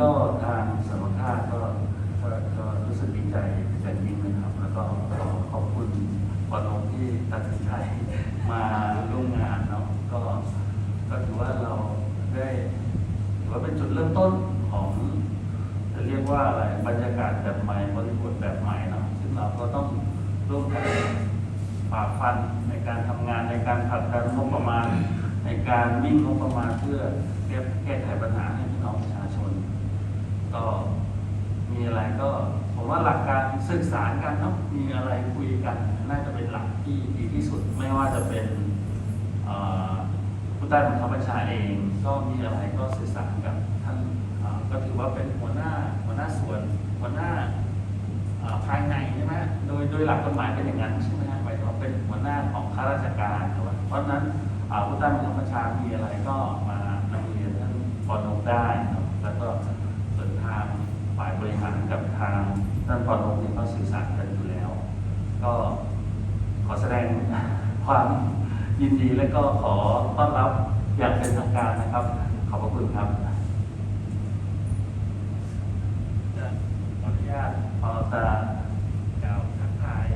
ก็ทางสมภาก็ก็ก็รู้สึกดีใจเป็นยิ่งนะครับ แล้วก็ขอขอบคุณปนงที่ตัดสินใจมาร่วมงานเนาะก็ก็ถือว่าเราได้ถือว่าเป็นจุดเริ่มต้นของ จะเรียกว่าอะไรบรรยากาศแบบใหม่บริบทแบบใหม่เนาะซึ่งเราก็ต้องร่วมกันฝ่าฟันในการทำงานในการผลักดันงบประมาณ ในการวิ่งงบประมาณเพื่อแก้ไขปัญหาให้พี่น้องประชาชน ก็มีอะไรก็ผมว่าหลักการสื่อสารกันเนาะมีอะไรคุยกัน น่าจะเป็นหลักที่ดีที่สุด ไม่ว่าจะเป็นผู้ใต้บังคับบัญชาเอง ก็มีอะไรก็สื่อสารกับท่านก็ถือว่าเป็นหัวหน้าหัวหน้าส่วนหัวหน้าภายในใช่ไหมโดยโดยหลักกฎหมายเป็นอย่างนั้นใช่ไหมฮะหมายถึงว่าเป็นหัวหน้าของข้าราชการเพราะนั้นผู้ใต้บังคับบัญชามีอะไรก็มานำเรียนท่านปอนงได้นะแล้วก็ ฝ่ายบริหารกับทางท่านปอนงเนี่ยก็สื่อสารกันอยู่แล้ว ก็ขอแสดงความยินดีและก็ขอต้อนรับอย่างเป็นทางการนะครับ ขอบพระคุณครับจะขออนุญาตพอจะกล่าวทักทาย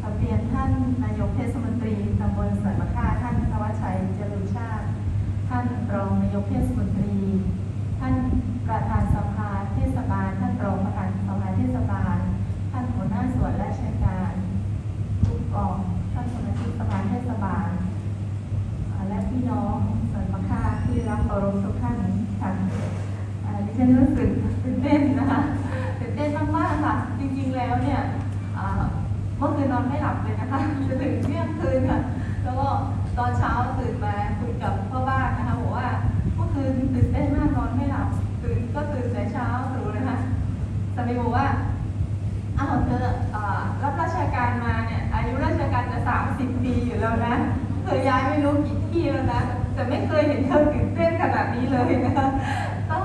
ขอเรียนท่านนายกเทศมนตรีตำบลสันมะค่าท่านธวัชชัยเจริญชาติ ท่านร องนายกเทศมนตรี ท่านประธานสภาเทศบาล ท่านรองประธานสภาเทศบาล ท่านหัวหน้าส่วนราชการทุกกองท่านสมาชิกสภาเทศบาลอ่าและพี่น้องสันมะค่าที่รับเคารพทุกท่านค่ะอ่าดิฉันรู้สึกตื่นเต้นนะคะตื่นเต้นมากๆค่ะ จริงๆแล้วเนี่ยอ่า เมื่อคืนนอนไม่หลับเลยนะคะ จะถึงเที่ยงคืนค่ะ แล้วก็ตอนเช้าตื่นมาคุยกับพ่อบ้านนะคะบอกว่าเมื่อคืนตื่นเต้นมากนอนไม่หลับ ตื่นก็ตื่นแต่เช้าตรู่นะคะสามีบอกว่าอ้าวเธอเอ่อรับราชการมาเนี่ยอายุราชการจะ 30 ปีอยู่แล้วนะเธอย้ายไม่รู้กี่ที่แล้วนะ แต่ไม่เคยเห็นเธอตื่นเต้นขนาดนี้เลยนะคะ ต้อง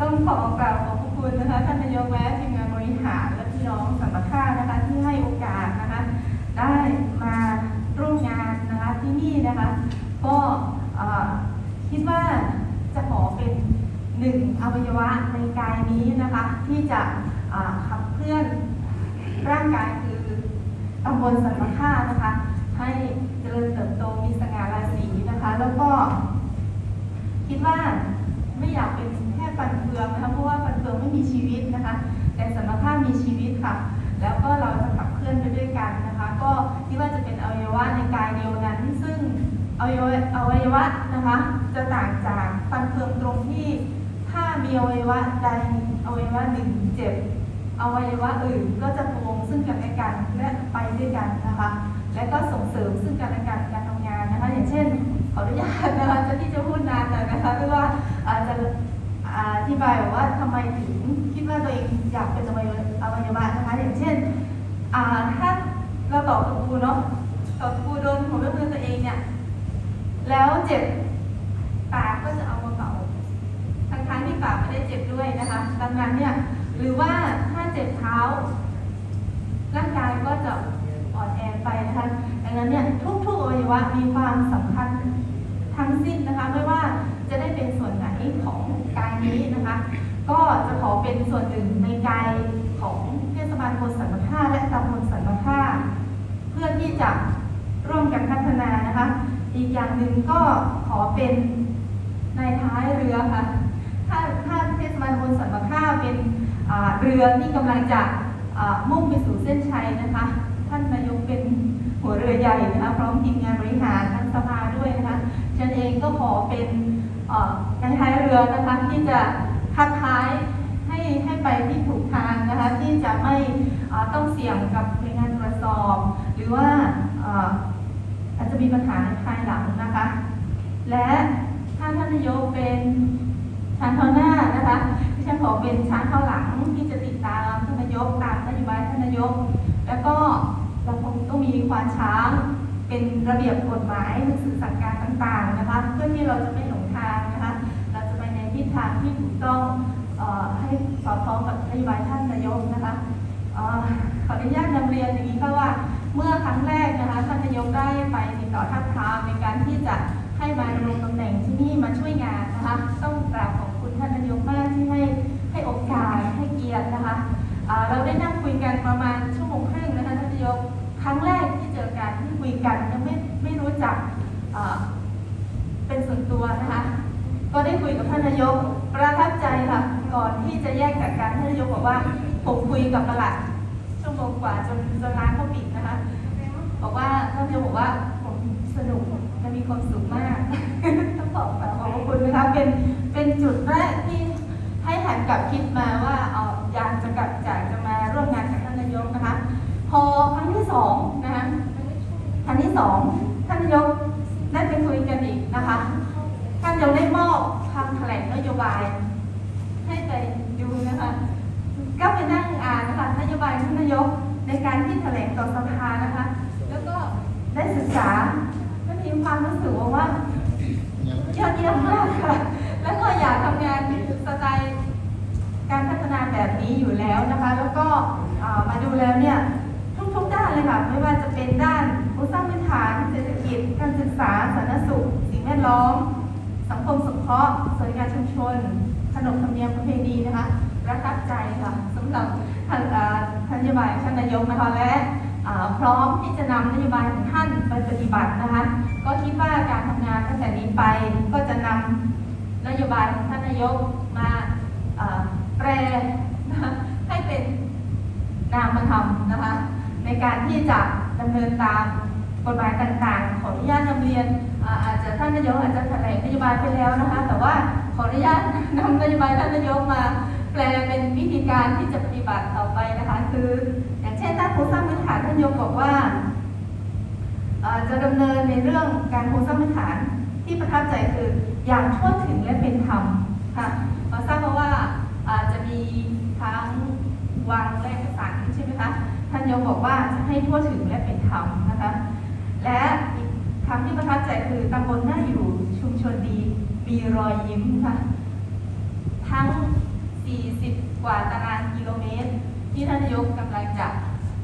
ต้องขอกราบขอบพระคุณนะคะท่านนายกและทีมงานบริหารและพี่น้องสัมปทานนะคะที่ให้โอกาสนะคะ ได้มาร่วมงานนะคะที่นี่นะคะ ก็เอ่อคิดว่าจะขอเป็นหนึ่งอวัยวะในกาย นะคะที่จะขับเคลื่อนร่างกายคือตำบลสันมค่านะคะให้เจริญเติบโตมีสง่าราศีนะคะ แล้วก็คิดว่าไม่อยากเป็นแค่ฟันเฟืองนะคะเพราะว่าฟันเฟืองไม่มีชีวิตนะคะ แต่สมรรถภาพมีชีวิตค่ะ แล้วก็เราจะขับเคลื่อนไปด้วยกันนะคะ ก็คิดว่าจะเป็นอวัยวะในกายเดียวนั้น ซึ่งอวัยวะอวัยวะนะคะจะต่างจากฟันเฟืองตรงที่ ถ้ามีอวัยวะใดอวัยวะหนึ่งเจ็บอวัยวะอื่นก็จะพวงซึ่งกันและกันและไปด้วยกันนะคะ และก็ส่งเสริมซึ่งกันและกันการทำงานนะคะ อย่างเช่น ขออนุญาตนะคะจะที่จะพูดนานหน่อยนะคะหรือว่าอาจจะอธิบายว่าทำไมถึงคิดว่าตัวเองอยากเป็นอวัยวะนะคะ อย่างเช่นถ้าเราตอกตะปูเนาะตอกตะปูโดนหัวแม่มือตัวเองเนี่ยแล้วเจ็บปากก็จะเอา ทั้งทั้งๆที่ปากไม่ได้เจ็บด้วยนะคะ ดังนั้นเนี่ยหรือว่าถ้าเจ็บเท้า ร่างกายก็จะอ่อนแอไปนะคะ ดังนั้นเนี่ยทุกๆอวัยวะมีความสำคัญทั้งสิ้นนะคะ ไม่ว่าจะได้เป็นส่วนไหนของกายนี้นะคะ ก็จะขอเป็นส่วนหนึ่งในกายของเทศบาลโพธิ์สันมะค่าและตำบลสันมะค่าเพื่อที่จะร่วมกันพัฒนานะคะ อีกอย่างหนึ่งก็ขอเป็นในท้ายเรือค่ะ ถ้าถ้าเทศบาลตำบลสันมะค่าเป็นเรือที่กำลังจะมุ่งไปสู่เส้นชัยนะคะ ท่านนายกเป็นหัวเรือใหญ่นะคะพร้อมทีมงานบริหารทั้งสภาด้วยนะคะฉันเองก็ขอเป็นเอ่อในท้ายเรือนะคะที่จะคัดท้ายให้ให้ไปที่ถูกทางนะคะที่จะไม่ต้องเสี่ยงกับหน่วยงานตรวจสอบ หรือว่าอาจจะมีปัญหาในภายหลังนะคะ และถ้าท่านนายกเป็น ทหเข้าหน้านะคะที่ฉันขอเป็นช้างเข้าหลังที่จะติดตามท่านนายกตามนโยบายท่านนายก แล้วก็เราคงต้องมีควานช้างเป็นระเบียบกฎหมายหนังสือสั่งการต่างๆนะคะเพื่อที่เราจะไม่หลงทางนะคะเราจะไปในทิศทางที่ถูกต้องออให้สอดคล้องกับนโยบายท่านนายกนะคะออขออนุญาตนำเรียนอย่างนี้ค่ะว่าเมื่อครั้งแรกนะคะท่านนายกได้ไปติดต่อทับทามในการที่จะให้มาดำรงตำแหน่งที่นี่มาช่วยงานนะคะต้อง นะคะเราได้นั่งคุยกันประมาณชั่วโมงครึ่งนะคะท่านนายกครั้งแรกที่เจอกันที่คุยกันยังไม่ไม่รู้จักเป็นส่วนตัวนะคะก็ได้คุยกับท่านนายกประทับใจค่ะก่อนที่จะแยกจากกันท่านนายกบอกว่าผมคุยกับประหลัดชั่วโมงกว่าจนจนร้านเขาปิดนะคะ บอกว่าท่านนายกบอกว่าผมสนุกและมีความสุขมากต้องบอกขอบคุณนะคะเป็นเป็นจุดแรกที่ให้หันกลับคิดมาว่าเออ อยารจะกลับจากจะมาร่วมงานกับท่านนายกนะคะ พอครั้งที่สองนะคะครั้งที่สองท่านนายกได้ไปคุยกันอีกนะคะ ท่านยังได้มอบคำแถลงนโยบาย ให้ไปดูนะคะ ก็ไปนั่งอ่านนะคะนโยบายท่านนายกในการที่แถลงต่อสภานะคะ แล้วก็ได้ศึกษาและมีความรู้สึกว่า ยอดเยี่ยมมากค่ะ แล้วก็อยากทำงานสไตล์การพัฒนาแบบนี้อยู่แล้วนะคะ แล้วก็เอ่อมาดูแล้วเนี่ยทุกๆด้านเลยค่ะ ไม่ว่าจะเป็นด้านโครงสร้างพื้นฐาน เศรษฐกิจ การศึกษา สาธารณสุข สิ่งแวดล้อม สังคมสงเคราะห์สวัสดิการชุมชน ขนบธรรมเนียมประเพณีนะคะ ประทับใจค่ะสำหรับท่านาท่านโยบายท่านนายกนะคะและพร้อมที่จะนำนโยบายของท่านไปปฏิบัตินะคะ ก็คิดว่าการทำงานตั้งแต่นี้ไปก็จะนำนโยบายของท่านนายกมาแปลนะคะให้เป็นนามธรรมนะคะในการที่จะดำเนินตามกฎหมายต่างๆ ขออนุญาตนำเรียนอาอาจจะท่านนายกอาจจะแถลงนโยบายไปแล้วนะคะ แต่ว่าขออนุญาตนำนโยบายท่านนายกมา แปลเป็นวิธีการที่จะปฏิบัติต่อไปนะคะ คือ อย่างเช่นด้านโครงสร้างพื้นฐานท่านนายกบอกว่าจะดำเนินในเรื่องการโครงสร้างพื้นฐานที่ประทับใจคืออย่างทั่วถึงและเป็นธรรมค่ะเราทราบมาว่าอาจจะมีทั้งวางแลกสันใช่ไหมคะท่านยกบอกว่าจะให้ทั่วถึงและเป็นธรรมนะคะและอีกคำที่ประทับใจคือตำบลน่าอยู่ชุมชนดีมีรอยยิ้มค่ะทั้ง 40 กว่าตารางกิโลเมตร ที่ท่านนายกกำลังจะ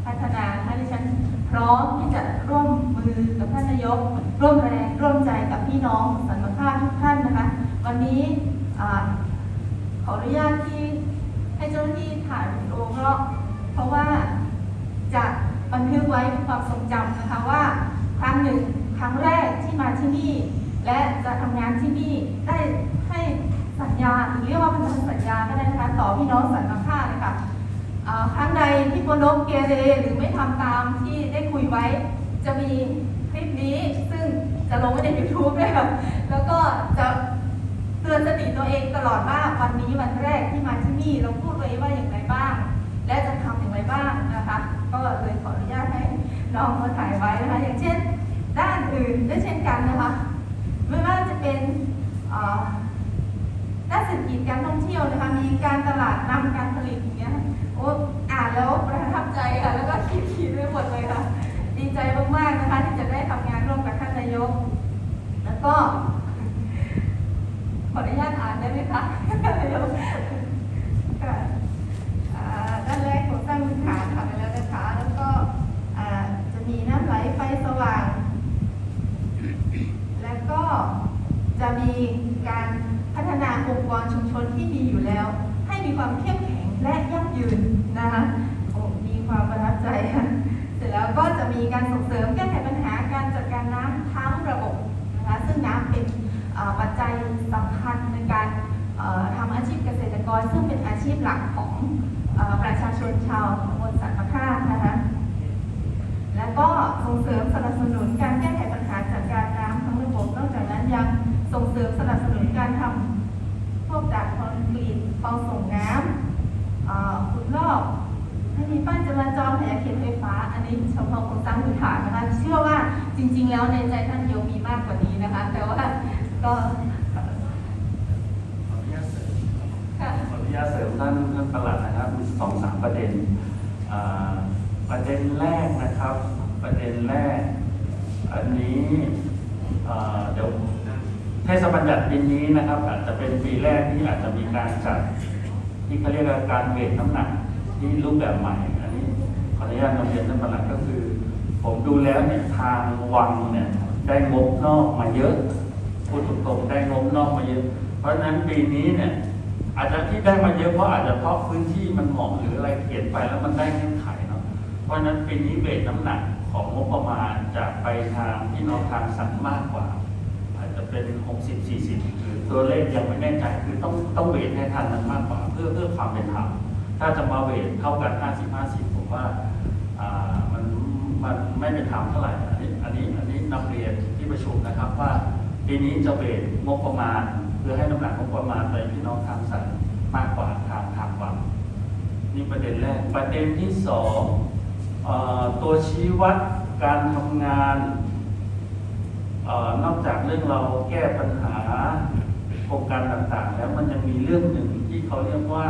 พัฒนาให้ดิฉันพร้อมที่จะร่วมมือกับท่านนายก ร่วมแรงร่วมใจกับพี่น้องสันมค่าทุกท่านนะคะ วันนี้ขออนุญาตที่ให้เจ้าหน้าที่ถ่ายวิดีโอเพราะเพราะว่าจะบันทึกไว้เป็นความทรงจำนะคะว่าครั้งหนึ่งครั้งแรกที่มาที่นี่ และจะทำงานที่นี่ได้ให้สัญญาหรือเรียกว่าพันธ ต่อพี่น้องสันมค่าเลยค่ะครั้งใดที่โปนกเกเรหรือไม่ทำตามที่ได้คุยไว้ จะมีคลิปนี้ซึ่งจะลงไว้ใน YouTube ด้วยค่ะแล้วก็จะเตือนสติตัวเองตลอดว่าวันนี้วันแรกที่มาที่นี่เราพูดไว้ว่าอย่างไรบ้าง และจะทำอย่างไรบ้างนะคะ ก็เลยขออนุญาตให้น้องมาถ่ายไว้นะคะ อย่างเช่น ด้านอื่นก็เช่นกันนะคะ ไม่ว่าจะเป็นอ่อ ด้านเศรษฐกิจการท่องเที่ยวนะคะมีการตลาดนำการผลิตอย่างเงี้ยโอ้อ่านแล้วประทับใจค่ะแล้วก็คิดคิดไปหมดเลยค่ะ ดีใจมากๆนะคะที่จะได้ทำงานร่วมกับท่านนายก แล้วก็ขออนุญาตอ่านได้ไหมคะ ดัดคอนกรีตเตาส่งน้ำขุดลอกอันนี้ป้ายจราจรขยะเขตไฟฟ้า อันนี้เฉพาะโครงสร้างพื้นฐานนะคะ เชื่อว่าจริง ๆ แล้วในใจท่านยมมีมากกว่านี้นะคะ แต่ว่าก็ขออนุญาตเสริมท่านท่านประหลัดนะครับมีสองสามประเด็นประเด็นแรกนะครับ ประเด็นแรก อันนี้เดี๋ยว เทศบัญญัติปีนี้นะครับ อาจจะเป็นปีแรกที่อาจจะมีการจัดที่เขาเรียกว่าการเวทน้ำหนักที่รูปแบบใหม่อันนี้ขออนุญาตนำเรียนท่านประหลัดก็คือ ผมดูแล้วเนี่ยทางวังเนี่ยได้งบนอกมาเยอะพูดตรงๆได้งบนอกมาเยอะ เพราะฉะนั้นปีนี้เนี่ยอาจจะที่ได้มาเยอะเพราะอาจจะเพราะพื้นที่มันเหมาะหรืออะไรเขียนไปแล้วมันได้เงื่อนไขเนาะเพราะฉะนั้นปีนี้เวทน้ำหนักของงบประมาณจะไปทางพี่น้องทางสันมากกว่า เป็น 60 40หรือตัวเลขยังไม่แน่ใจคือต้องต้องเวทให้ทันนั้นมากกว่า เพื่อเพื่อความเป็นธรรมถ้าจะมาเวทเท่ากัน 50 50 ผมว่ามันมันไม่เป็นธรรมเท่าไหร่อันนี้อันนี้อันนี้นำเรียนที่ประชุมนะครับว่าปีนี้จะเวทงบประมาณเพื่อให้น้ำหนักงบประมาณไปพี่น้องทางสันมากกว่าทางทางวังนี่ประเด็นแรกประเด็นที่สองอตัวชี้วัดการทำงาน นอกจากเรื่องเราแก้ปัญหาโครงการต่างๆ แล้วมันยังมีเรื่องหนึ่งที่เขาเรียกว่า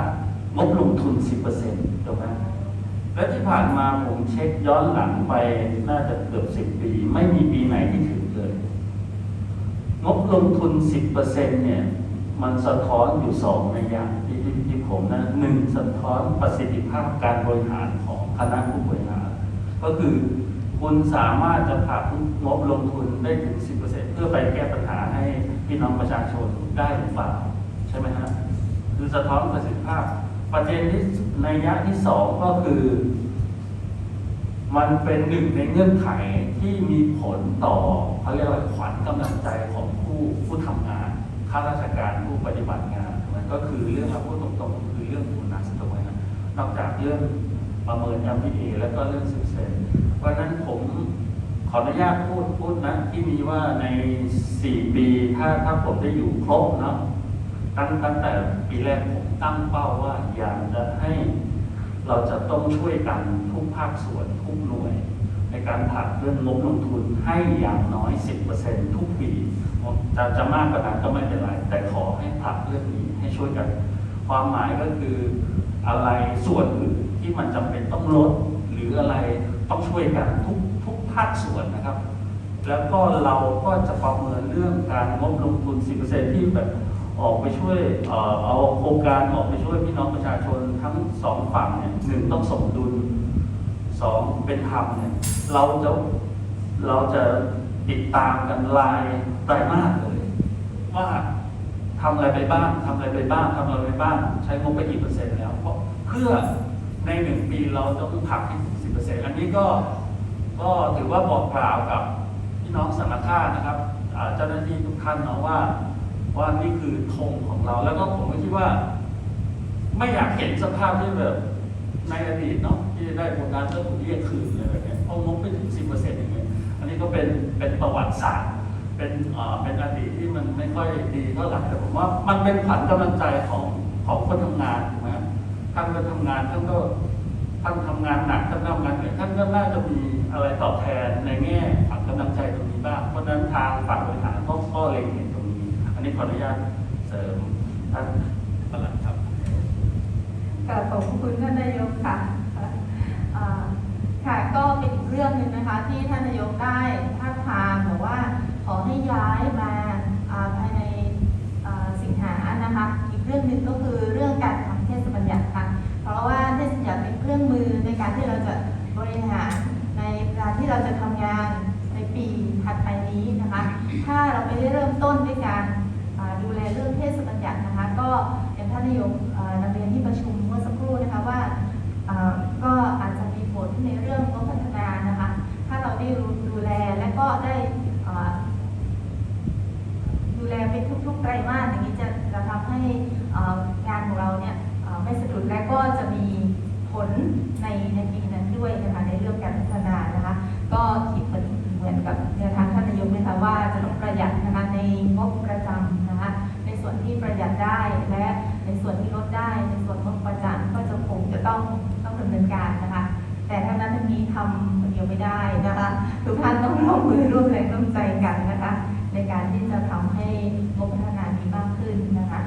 งบลงทุน 10%ถูกไหมและที่ผ่านมาผมเช็คย้อนหลังไปน่าจะเกือบ 10 ปี ไม่มีปีไหนที่ถึงเลย งบลงทุน 10%เนี่ย มันสะท้อนอยู่สองในยอย่างที่ที่ผมนะหนึ่งสะท้อนประสิทธิภาพการบริหารของคณะผู้บริหาร ก็คือ คุณสามารถจะผักงบลงทุนได้ถึง 10%เพื่อไปแก้ปัญหาให้พี่น้องประชาชนได้หรือเปล่าใช่ไหมฮะคือสะท้อนประสิทธิภาพ ประเด็นที่ในยะที่สองก็คือ มันเป็นหนึ่งในเงื่อนไขที่มีผลต่อเขาเรียกว่าขวัญกำลังใจของผู้ผู้ทำงานข้าราชการผู้ปฏิบัติงานมันก็คือเรื่องเราพูดตรงๆก็คือเรื่องทุนนัสถูกไหมนะนอกจากเรื่องประเมิน MPA แล้วก็เรื่องสืบเสน เพราะฉะนั้นผมขออนุญาตพูดพูดนะ ที่มีว่าใน 4 ปีถ้าถ้าผมได้อยู่ครบเนาะตั้งตั้งแต่ปีแรกผมตั้งเป้าว่าอยากจะให้ เราจะต้องช่วยกันทุกภาคส่วนทุกหน่วย ในการผลักเรื่องงบลงทุนให้อย่างน้อย 10%ทุกปีจะจะมากกว่านั้นก็ไม่เป็นไร แต่ขอให้ผลักเรื่องนี้ให้ช่วยกัน ความหมายก็คืออะไรส่วนอื่นที่มันจำเป็นต้องลดหรืออะไร ต้องช่วยกันทุกทุกภาคส่วนนะครับ แล้วก็เราก็จะประเมินเรื่องการงบลงทุน 10%ที่แบบออกไปช่วยเอ่อเอาโครงการออกไปช่วยพี่น้องประชาชนทั้งสองฝั่งเนี่ยหนึ่งต้องสมดุลสองเป็นธรรมเนี่ยเราจะเราจะติดตามกันรายไตรมาสเลย ว่าทำอะไรไปบ้างทำอะไรไปบ้างทำอะไรไปบ้าง ใช้งบไปกี่เปอร์เซ็นต์แล้ว เพราะเพื่อในหนึ่งปีเราต้องผลักให้ ถึงสิบเปอร์เซ็นต์อันนี้ก็ก็ถือว่าบอกกล่าวกับพี่น้องสังฆทานะครับเจ้าหน้าที่ทุกท่านเนาะว่า ว่านี่คือธงของเราแล้วก็ผมก็คิดว่า ไม่อยากเห็นสภาพที่แบบในอดีตเนาะที่ได้ผลงานเรื่องถูกเรียกคืนอะไรแบบเนี้ยเพรางบไปถึงสิบเปอร์เซ็นต์อย่างเงี้ยอันนี้ก็เป็นเป็นประวัติศาสตร์เป็นเอ่อเป็นอดีตที่มันไม่ค่อยดีเท่าไหร่แต่ผมว่ามันเป็นขวัญกำลังใจของของคนทำงานถูกไหมท่านก็ทำงานท่านก็ ท่านทำงานหนักท่านทำงานเหนื่อยท่านก็น่าจะมีอะไรตอบแทนในแง่ฝังกำลังใจตรงนี้บ้างเพราะนั้นทางฝั่งบริหารก็ก็เล็งเห็นตรงนี้ อันนี้ขออนุญาตเสริมท่านประหลัดครับกราบขอบคุณท่านนายกค่ะค่ะก็เป็นอีกเรื่องหนึ่งนะคะ ที่ท่านนายกได้ท่าทางบอกว่าขอให้ย้ายมาภายในสิงหานะคะ อีกเรื่องหนึ่งก็คือ ที่เราจะทำงานในปีถัดไปนี้นะคะ ถ้าเราไม่ได้เริ่มต้นด้วยการดูแลเรื่องเพศบัญญัตินะคะ ก็อย่างท่านนายกนักเรียนที่ประชุม ทุกท่านต้องร่วมมือร่วมแรงร่วมใจกันนะคะ ในการที่จะทำให้งบพัฒนามีมากขึ้นนะคะ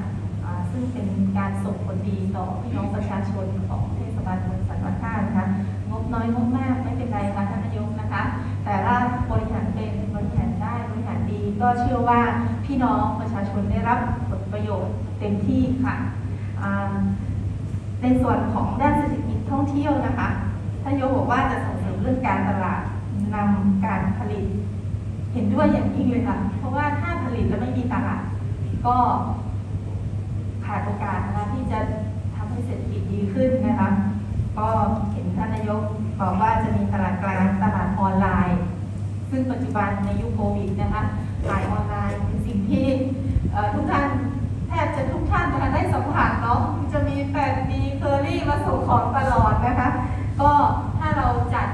ซึ่งเป็นการส่งผลดีต่อพี่น้องประชาชนของเทศบาลตำบลสันปะท่านะคะงบน้อยงบมากไม่เป็นไรค่ะท่านนายกนะคะ แต่ถ้าบริหารเป็นบริหารได้บริหารดี ก็เชื่อว่าพี่น้องประชาชนได้รับผลประโยชน์เต็มที่ค่ะในส่วนของด้านเศรษฐกิจท่องเที่ยวนะคะท่านนายกบอกว่าจะส่งเสริมเรื่องการตลาด นำการผลิต เห็นด้วยอย่างยิ่งเลยค่ะ เพราะว่าถ้าผลิตแล้วไม่มีตลาดก็ขาดโอกาสนะคะที่จะทำให้เศรษฐกิจดีขึ้นนะคะ ก็เห็นท่านนายกบอกว่าจะมีตลาดกลางตลาดออนไลน์ ซึ่งปัจจุบันในยุคโควิดนะคะขายออนไลน์เป็นสิ่งที่ทุกท่านแทบจะทุกท่านนะคะได้สัมผัสเนาะจะมีแฟนมีเคอรี่มาส่งของตลอดนะคะ ก็ถ้าเราจัด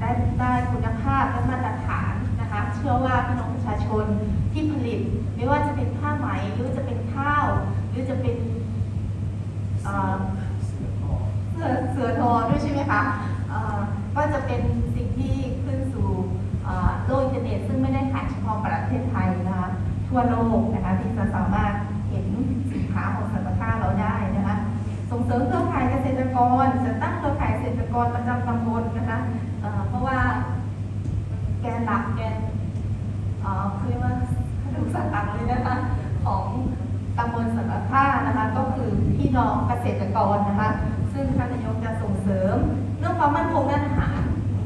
ได้ได้คุณภาพและมาตรฐานนะคะเชื่อว่าพี่น้องประชาชนที่ผลิต ไม่ว่าจะเป็นผ้าไหมหรือจะเป็นข้าว หรือจะเป็นเสือเสือทอด้วยใช่ไหมคะก็จะเป็นสิ่งที่ขึ้นสู่โลกอินเทอร์เน็ตซึ่งไม่ได้ขายเฉพาะประเทศไทยนะคะทั่วโลกนะคะที่จะสามารถเห็นสินค้าของสันปะท่าเราได้นะคะส่งเสริมเครือข่ายเกษตรกรจะตั้งเครือข่ายเกษตรกรประจำตำบลนะคะเอ่อเพราะว่าแกนหลักแกนเอ่อคือเรียกว่าดูสัตว์หลักเลยนะคะของตำบลสันปะท่านะคะ ก็คือ พี่น้องเกษตรกรนะคะ ซึ่งท่านนายกจะส่งเสริม เรื่องความมั่นคงด้านอาหาร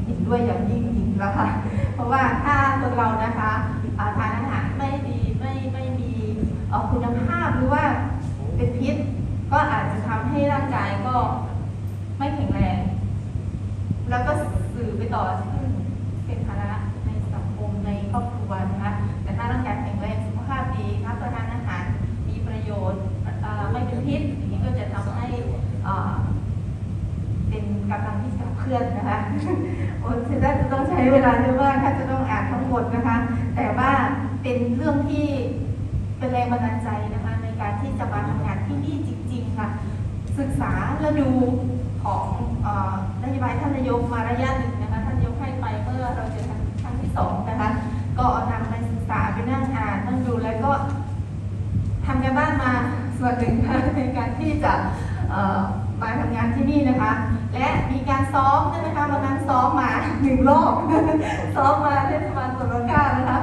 เห็นด้วยอย่างยิ่งจริงแล้วค่ะ เพราะว่าถ้าคนเรานะคะอ่าทานอาหารไม่ดีไม่ไม่มีเอ่อคุณภาพหรือว่าเป็นพิษ ก็อาจจะทำให้ร่างกายก็ไม่แข็งแรง แล้วก็สื่อไปต่อซึ่งเป็นภาระในสังคมในครอบครัวนะคะ แต่ถ้าร่างกายแข็งแรงสุขภาพดีรับประทานอาหารมีประโยชน์เอ่อไม่เป็นพิษอย่างนี้ก็จะทำให้เอ่อเป็นกำลังที่จะ เคลื่อนนะคะโอ้จะได้จะต้องใช้เวลาเยอะมากถ้าจะต้องอ่านทั้งหมดนะคะ แต่ว่าเป็นเรื่องที่เป็นแรงบันดาลใจนะคะในการที่จะมาทำงานที่นี่จริง ๆ ค่ะ ศึกษาและดูของอนโยบายท่านนายกมาระยะหนึ่งนะคะท่านนายกให้ไปเมื่อเราเจอครั้งที่สองนะคะ ก็นำไปศึกษาไปนั่งอ่านนั่งดูแล้วก็ทำกันบ้านมาส่วนหนึ่งค่ะในการที่จะมาทำงานที่นี่นะคะ และมีการซ้อมใช่ไหมคะวันนั้นซ้อมมาหนึ่งรอบซ้อมมาเทศบาลสุรก้านะคะ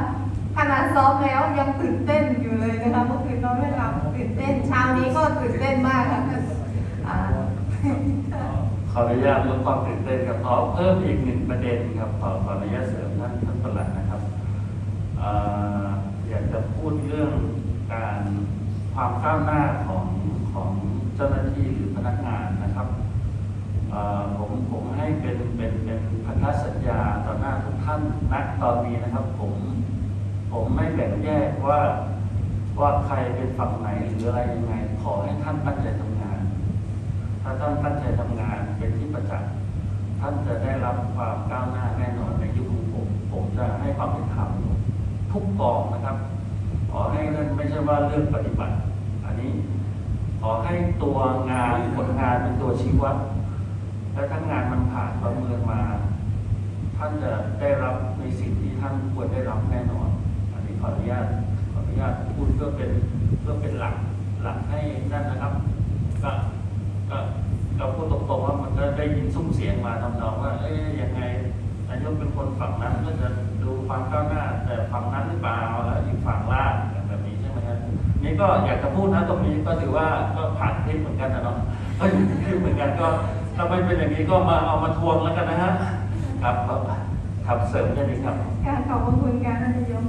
ขนาดซ้อมแล้วยังตื่นเต้นอยู่เลยนะคะเมื่อคืนนอนไม่หลับตื่นเต้นเช้านี้ก็ตื่นเต้นมากค่ะขออนุญาตลดความตื่นเต้นกับขอเพิ่มอีกหนึ่งประเด็นครับขอขออนุญาตเสริมท่านท่านประหลัดนะครับอยากจะพูดเรื่องการความก้าวหน้าของของเจ้าหน้าที่หรือพนักงาน ผมผมให้เป็นเป็นเป็นพันธสัญญาต่อหน้าทุกท่านณตอนนี้นะครับ ผมผมไม่แบ่งแยกว่าว่าใครเป็นฝั่งไหนหรืออะไรยังไง ขอให้ท่านตั้งใจทำงาน ถ้าท่านตั้งใจทำงานเป็นที่ประจักษ์ท่านจะได้รับความก้าวหน้าแน่นอนในยุคของผมผมจะให้ความเป็นธรรมทุกกองนะครับ ขอให้นั่นไม่ใช่ว่าเรื่องปฏิบัติ อันนี้ ขอให้ตัวงานผลงานเป็นตัวชี้วัด และถ้างานมันผ่านประเมินมา ท่านจะได้รับในสิ่งที่ท่านควรได้รับแน่นอน อันนี้ขออนุญาตขออนุญาตพูดเพื่อเป็นเพื่อเป็นหลักหลักให้นั่นนะครับก็ก็ก็พูดตรงๆว่ามันก็ได้ยินซุ้มเสียงมาทำนองว่าเอ๊ยยังไงนายกเป็นคนฝั่งนั้นก็จะดูความก้าวหน้า แต่ฝั่งนั้นหรือเปล่าแล้วอีกฝั่งล่างแบบนี้ใช่ไหมครับนี่ก็อยากจะพูดนะตรงนี้ก็ถือว่าก็ผ่านคลิปเหมือนกันนะเนาะก็อยู่ในคลิปเหมือนกันก็ ถ้าไม่เป็นอย่างนี้ก็มาเอามาทวงแล้วกันนะฮะครับครับครับเสริมแค่นี้ครับการขอบคุณการท่านายก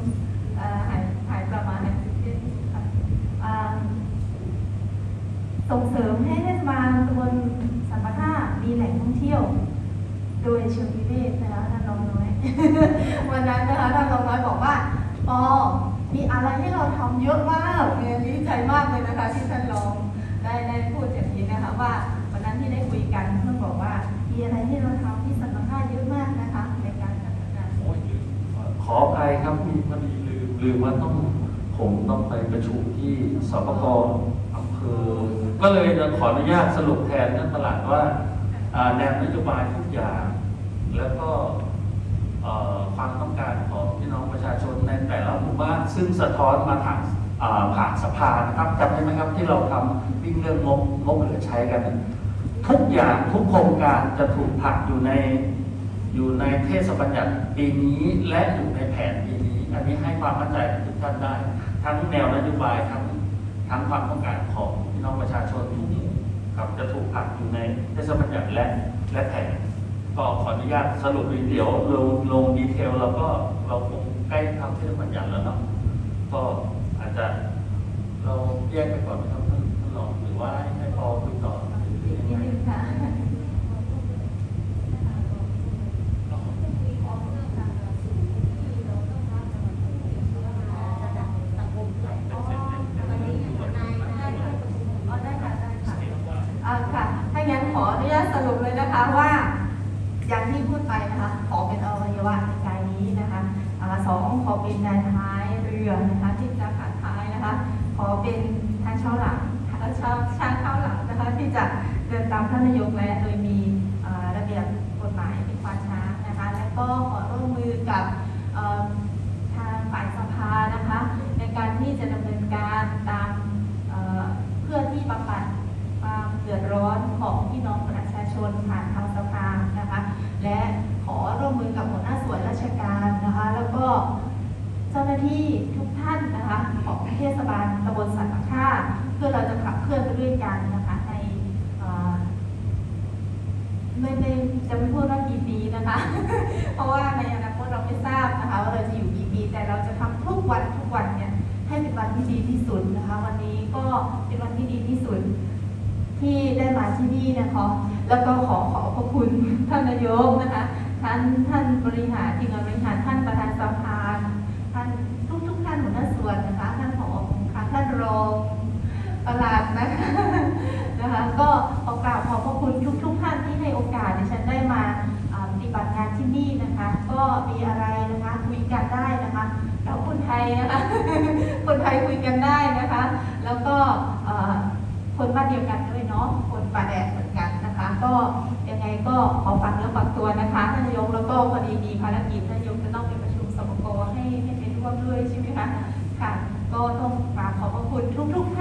เอ่อหายหายประมาณหายตื่นเต้นค่ะส่งเสริมให้เทศบาลตำบลสันปะท่ามีแหล่งท่องเที่ยว โดยเชิงนิเวศนะคะท่านรองน้อย วันนั้นนะคะท่านรองน้อยบอกว่าปอมีอะไรให้เราทำเยอะมากเนี่ยดีใจมากเลยนะคะที่ท่านรองได้ได้พูดอย่างนี้นะคะว่าวันนั้นที่ได้คุยกัน มีอะไรให้เราทำที่สันปะท่าเยอะมากนะคะในการจัดงานโอ้ยลืมขออภัยครับมีพอดีลืมลืมว่าต้องผมต้องไปประชุมที่สปกอำเภอก็เลยจะขออนุญาตสรุปแทนท่านตลาดว่าแนวนโยบายทุกอย่าง แล้วก็ความต้องการของพี่น้องประชาชนในแต่ละหมู่บ้านซึ่งสะท้อนมาทางผ่านสภานะครับจำได้ไหมครับที่เราทำวิ่งเรื่องงบงบเหลือใช้กัน ทุกอย่างทุกโครงการจะถูกผลักอยู่ในอยู่ในเทศบัญญัติปีนี้และอยู่ในแผนปีนี้ อันนี้ให้ความมั่นใจทุกท่านได้ ทั้งแนวนโยบายทั้งทั้งความต้องการของพี่น้องประชาชนทุกหมู่ครับจะถูกผลักอยู่ในเทศบัญญัติและและแผนก็ขออนุญาตสรุปอีเดี๋ยวลงลงดีเทลเราก็เราคงใกล้ทำเทศบัญญัติแล้วเนาะก็อาจจะเราแยกไปก่อนไหมครับท่านท่านรองหรือว่าให้พอคุยต่อหรือยัง นิด ไง นึงค่ะ อ๋อได้ค่ะได้ค่ะอ่าค่ะ ถ้างั้น ขออนุญาตสรุปเลยนะคะว่า อย่างที่พูดไปนะคะ ขอเป็นอวัยวะในกายนี้นะคะสองขอเป็นนายท้ายเรือนะคะที่จะขาดท้ายนะคะ ขอเป็นทางเช่าหลังทางเช่าช่างเข้าหลังนะคะที่จะเดินตามท่านนายกและโดยมีอ่าระเบียบกฎหมายเป็นควานช้างนะคะ และก็ขอร่วมมือกับเอ่อทางฝ่ายสภานะคะ ในการที่จะดำเนินการตามเอ่อเพื่อที่บำบัดความเดือดร้อนของพี่น้องประชาชนผ่านทางสภานะคะ และขอร่วมมือกับหัวหน้าส่วนราชการนะคะ แล้วก็เจ้าหน้าที่ทุกท่านนะคะของเทศบาลตำบลสันปะค่าเพื่อเราจะขับเคลื่อนไปด้วยกันนะคะในไม่ไม่จะไม่พูดว่ากี่ปีนะคะ เพราะว่าในอนาคตเราไม่ทราบนะคะว่าเราจะอยู่กี่ปี แต่เราจะทำทุกวันทุกวันเนี่ยให้เป็นวันที่ดีที่สุดนะคะ วันนี้ก็เป็นวันที่ดีที่สุดที่ได้มาที่นี่นะคะ แล้วก็ขอขอบพระคุณท่านนายกนะคะท่านท่านบริหารทีมงานบริหารท่านประธานสภา ประหลาดนะนะคะ ก็ขอกราบขอบพระคุณทุกทุกท่านที่ให้โอกาสที่ฉันได้มาปฏิบัติงานที่นี่นะคะ ก็มีอะไรนะคะคุยกันได้นะคะเราคนไทยนะคะคนไทยคุยกันได้นะคะ แล้วก็คนบ้านเดียวกันด้วยเนาะคนป่าแดดเหมือนกันนะคะ ก็ยังไงก็ขอฝากเนื้อฝากตัวนะคะท่านายงแล้วก็พอดีมีภารกิจท่านายงจะต้องไปประชุมสบกให้ให้เป็นร่วมด้วยใช่ไหมคะค่ะ ก็ต้อง คุณทุกๆท่าน